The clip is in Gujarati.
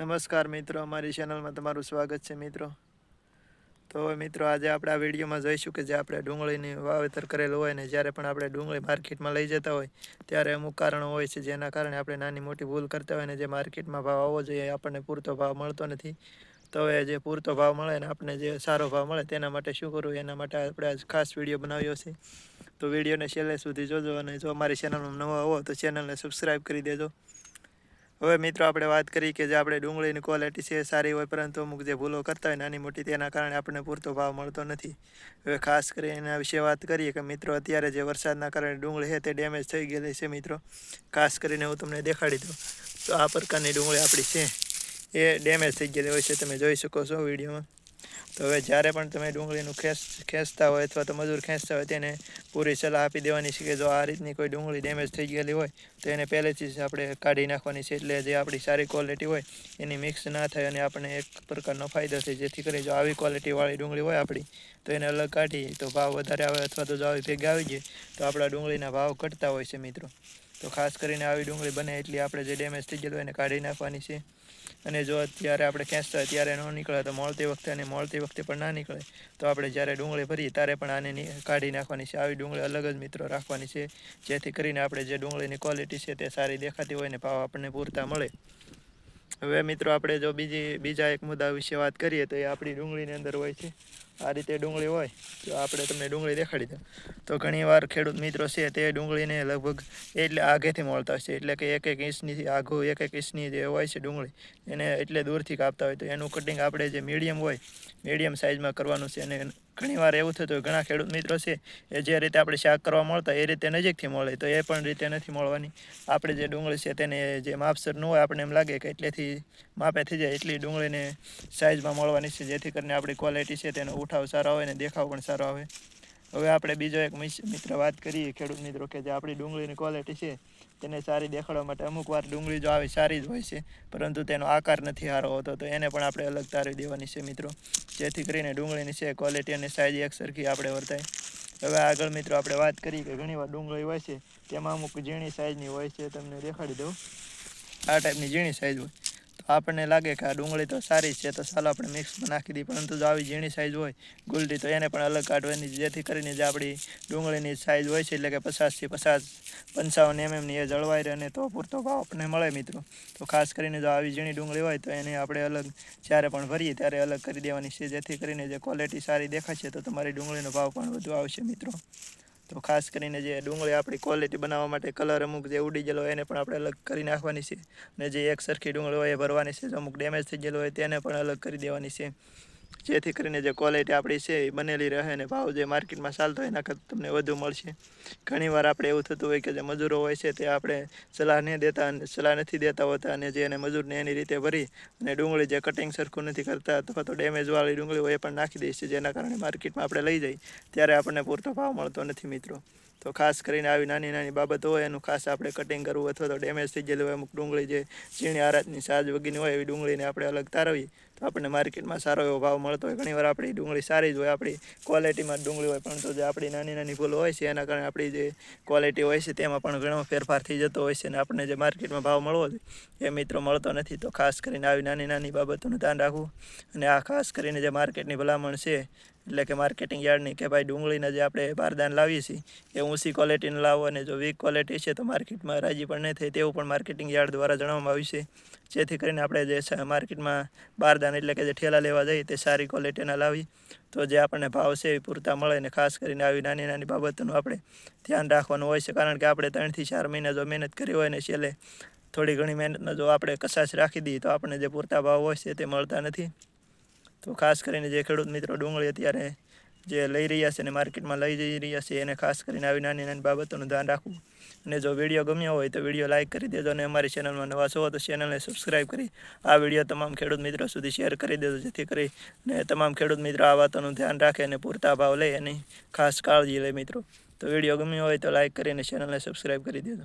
નમસ્કાર મિત્રો, અમારી ચેનલમાં તમારું સ્વાગત છે મિત્રો. તો મિત્રો, આજે આપણે આ વિડીયોમાં જોઈશું કે જે આપણે ડુંગળીની વાવેતર કરેલું હોય ને જ્યારે પણ આપણે ડુંગળી માર્કેટમાં લઈ જતા હોય, ત્યારે અમુક કારણો હોય છે જેના કારણે આપણે નાની મોટી ભૂલ કરતા હોય ને જે માર્કેટમાં ભાવ આવવો જોઈએ, આપણને પૂરતો ભાવ મળતો નથી. તો હવે જે પૂરતો ભાવ મળે ને આપણને જે સારો ભાવ મળે તેના માટે શું કરવું? એના માટે આપણે આજ ખાસ વીડિયો બનાવ્યો છે. તો વિડીયોને છેલ્લે સુધી જોજો અને જો અમારી ચેનલમાં નવા હોવો તો ચેનલને સબસ્ક્રાઈબ કરી દેજો. હવે મિત્રો આપણે વાત કરી કે જે આપણે ડુંગળીની ક્વોલિટી છે સારી હોય, પરંતુ અમુક જે ભૂલો કરતા હોય નાની મોટી તેના કારણે આપણને પૂરતો ભાવ મળતો નથી. હવે ખાસ કરી એના વિશે વાત કરીએ કે મિત્રો અત્યારે જે વરસાદના કારણે ડુંગળી છે તે ડેમેજ થઈ ગયેલી છે મિત્રો. ખાસ કરીને હું તમને દેખાડી દઉં. તો આ પ્રકારની ડુંગળી આપણી છે, એ ડેમેજ થઈ ગયેલી હોય છે, તમે જોઈ શકો છો વિડીયોમાં. તો હવે જ્યારે પણ તમે ડુંગળીનું ખેંચ, ખેંચતા હોય અથવા તો મજૂર ખેંચતા હોય તેને પૂરી સલાહ આપી દેવાની છે કે જો આ રીતની કોઈ ડુંગળી ડેમેજ થઈ ગયેલી હોય, તો એને પહેલેથી જ આપણે કાઢી નાખવાની છે એટલે જે આપણી સારી ક્વોલિટી હોય એની મિક્સ ના થાય અને આપણને એક પ્રકારનો ફાયદો થાય. જેથી કરી જો આવી ક્વોલિટીવાળી ડુંગળી હોય આપણી, તો એને અલગ કાઢી તો ભાવ વધારે આવે અથવા તો જો આવી ભેગા આવી જાય, તો આપણા ડુંગળીના ભાવ ઘટતા હોય છે મિત્રો. તો ખાસ કરીને આવી ડુંગળી બને એટલી આપણે જે ડેમેજ થઈ ગયેલું એને કાઢી નાખવાની છે. અને જો અત્યારે આપણે ખેંચતા ત્યારે ન નીકળે તો મળતી વખતે અને મળતી વખતે પણ ના નીકળે. તો આપણે જ્યારે ડુંગળી ભરીએ ત્યારે પણ આને કાઢી નાખવાની છે. આવી ડુંગળી અલગ જ મિત્રો રાખવાની છે. જેથી કરીને આપણે જે ડુંગળીની ક્વોલિટી છે તે સારી દેખાતી હોય ને ભાવ આપણને પૂરતા મળે. હવે મિત્રો, આપણે જો બીજી, બીજા એક મુદ્દા વિશે વાત કરીએ તો એ આપણી ડુંગળીની અંદર હોય છે. આ રીતે ડુંગળી હોય, તો આપણે તમને ડુંગળી દેખાડી દઉં. તો ઘણીવાર ખેડૂત મિત્રો છે તે ડુંગળીને લગભગ એટલે આગેથી મળતા હોય છે. એટલે કે એક એક ઇંચની આઘું, એક એક ઇંચની જે હોય છે ડુંગળી, એને એટલે દૂરથી કાપતા હોય. તો એનું કટિંગ આપણે જે મીડિયમ હોય મીડિયમ સાઇઝમાં કરવાનું છે અને ઘણીવાર એવું થતું હોય, ઘણા ખેડૂત મિત્રો છે, એ જે રીતે આપણે શાક કરવા મળતા એ રીતે નજીકથી મળે, તો એ પણ રીતે નથી મળવાની. આપણે જે ડુંગળી છે તેને જે માપસર ન હોય આપણે એમ લાગે કે એટલેથી માપે થઈ જાય, એટલી ડુંગળીને સાઇઝમાં મળવાની છે, જેથી કરીને આપણી ક્વોલિટી છે તેનો ઉઠાવ સારો આવે અને દેખાવ પણ સારો આવે. હવે આપણે બીજો એક મિત્ર વાત કરીએ ખેડૂત મિત્રો કે જે આપણી ડુંગળીની ક્વોલિટી છે, તેને સારી દેખાડવા માટે અમુક વાર ડુંગળી જો આવી સારી જ હોય છે, પરંતુ તેનો આકાર નથી સારો હોતો, તો એને પણ આપણે અલગ તારવી દેવાની છે મિત્રો. જેથી કરીને ડુંગળીની છે ક્વોલિટી અને સાઇઝ એક સરખી આપણે વર્તાય. હવે આગળ મિત્રો આપણે વાત કરીએ કે ઘણીવાર ડુંગળી હોય છે, તેમાં અમુક ઝીણી સાઇઝની હોય છે, તમને દેખાડી દઉં. આ ટાઈપની ઝીણી સાઇઝ હોય. આપણને લાગે કે આ ડુંગળી તો સારી છે, તો ચાલો આપણે મિક્સમાં નાખી દઈએ. પરંતુ જો આવી ઝીણી સાઇઝ હોય ગુલડી તો એને પણ અલગ કાઢવાની જેથી કરીને જે આપણી ડુંગળીની સાઇઝ હોય છે, એટલે કે પચાસથી પચાસ પંચાવન એમએમની એ જળવાઈ રહે અને તો પૂરતો ભાવ આપણને મળે મિત્રો. તો ખાસ કરીને જો આવી ઝીણી ડુંગળી હોય, તો એને આપણે અલગ જ્યારે પણ ભરીએ ત્યારે અલગ કરી દેવાની છે. જેથી કરીને જે ક્વોલિટી સારી દેખાશે તો તમારી ડુંગળીનો ભાવ પણ વધુ આવશે મિત્રો. તો ખાસ કરીને જે ડુંગળી આપણી ક્વોલિટી બનાવવા માટે કલર અમુક જે ઉડી ગયેલો હોય એને પણ આપણે અલગ કરી નાખવાની છે. અને જે એક સરખી ડુંગળી હોય એ ભરવાની છે અમુક ડેમેજ થઈ ગયેલો હોય તેને પણ અલગ કરી દેવાની છે. જેથી કરીને જે ક્વોલિટી આપણી છે એ બનેલી રહે અને ભાવ જે માર્કેટમાં ચાલતો હોય એના કરતાં તમને વધુ મળશે. ઘણીવાર આપણે એવું થતું હોય કે જે મજૂરો હોય છે તે આપણે સલાહ નહીં દેતા અને સલાહ નથી દેતા હોતા અને જે એને મજૂરને એની રીતે ભરી અને ડુંગળી જે કટિંગ સરખું નથી કરતા અથવા તો ડેમેજવાળી ડુંગળી હોય એ પણ નાખી દઈએ છીએ જેના કારણે માર્કેટમાં આપણે લઈ જઈએ ત્યારે આપણને પૂરતો ભાવ મળતો નથી મિત્રો. તો ખાસ કરીને આવી નાની નાની બાબતો હોય, એનું ખાસ આપણે કટિંગ કરવું અથવા તો ડેમેજ થઈ ગયેલું હોય, અમુક ડુંગળી જે ઝીણી આરાતની સાજ વગીની હોય, એવી ડુંગળીને આપણે અલગ તારવીએ, તો આપણને માર્કેટમાં સારો એવો ભાવ મળતો હોય. ઘણીવાર આપણી ડુંગળી સારી જ હોય, આપણી ક્વોલિટીમાં ડુંગળી હોય પરંતુ જે આપણી નાની નાની ભૂલો હોય છે, એના કારણે આપણી જે ક્વોલિટી હોય છે, તેમાં પણ ઘણો ફેરફાર થઈ જતો હોય છે અને આપણને જે માર્કેટમાં ભાવ મળવો જોઈએ એ મિત્રો મળતો નથી. તો ખાસ કરીને આવી નાની નાની બાબતોનું ધ્યાન રાખવું અને આ ખાસ કરીને જે માર્કેટની ભલામણ છે એટલે કે માર્કેટિંગ યાર્ડની કે ભાઈ ડુંગળીને જે આપણે બારદાન લાવીએ છીએ, એ ઊંચી ક્વોલિટીને લાવો અને જો વીક ક્વોલિટી છે તો માર્કેટમાં રાજી પણ નહીં થાય તેવું પણ માર્કેટિંગ યાર્ડ દ્વારા જણાવવામાં આવ્યું છે. જેથી કરીને આપણે જે માર્કેટમાં બારદાન એટલે કે જે ઠેલા લેવા જઈએ તે સારી ક્વોલિટીના લાવી, તો જે આપણને ભાવ છે એ પૂરતા મળે અને ખાસ કરીને આવી નાની નાની બાબતોનું આપણે ધ્યાન રાખવાનું હોય છે. કારણ કે આપણે ત્રણથી ચાર મહિના જો મહેનત કરી હોય ને છેલ્લે થોડી ઘણી મહેનતનો જો આપણે કસાશ રાખી દઈએ તો આપણને જે પૂરતા ભાવ હોય છે તે મળતા નથી. તો ખાસ કરીને જે ખેડૂત મિત્રો ડુંગળી અત્યારે જે લઈ રહ્યા છે અને માર્કેટમાં લઈ જઈ રહ્યા છે, એને ખાસ કરીને આવી નાની નાની બાબતોનું ધ્યાન રાખવું. અને જો વીડિયો ગમ્યો હોય તો વીડિયો લાઇક કરી દેજો અને અમારી ચેનલમાં નવા છો તો ચેનલને સબસ્ક્રાઈબ કરી આ વીડિયો તમામ ખેડૂત મિત્રો સુધી શેર કરી દેજો, જેથી કરી ને તમામ ખેડૂત મિત્રો આ વાતોનું ધ્યાન રાખે અને પૂરતા ભાવ લે એની ખાસ કાળજી લે મિત્રો. તો વીડિયો ગમ્યો હોય તો લાઇક કરીને ચેનલને સબસ્ક્રાઈબ કરી દેજો.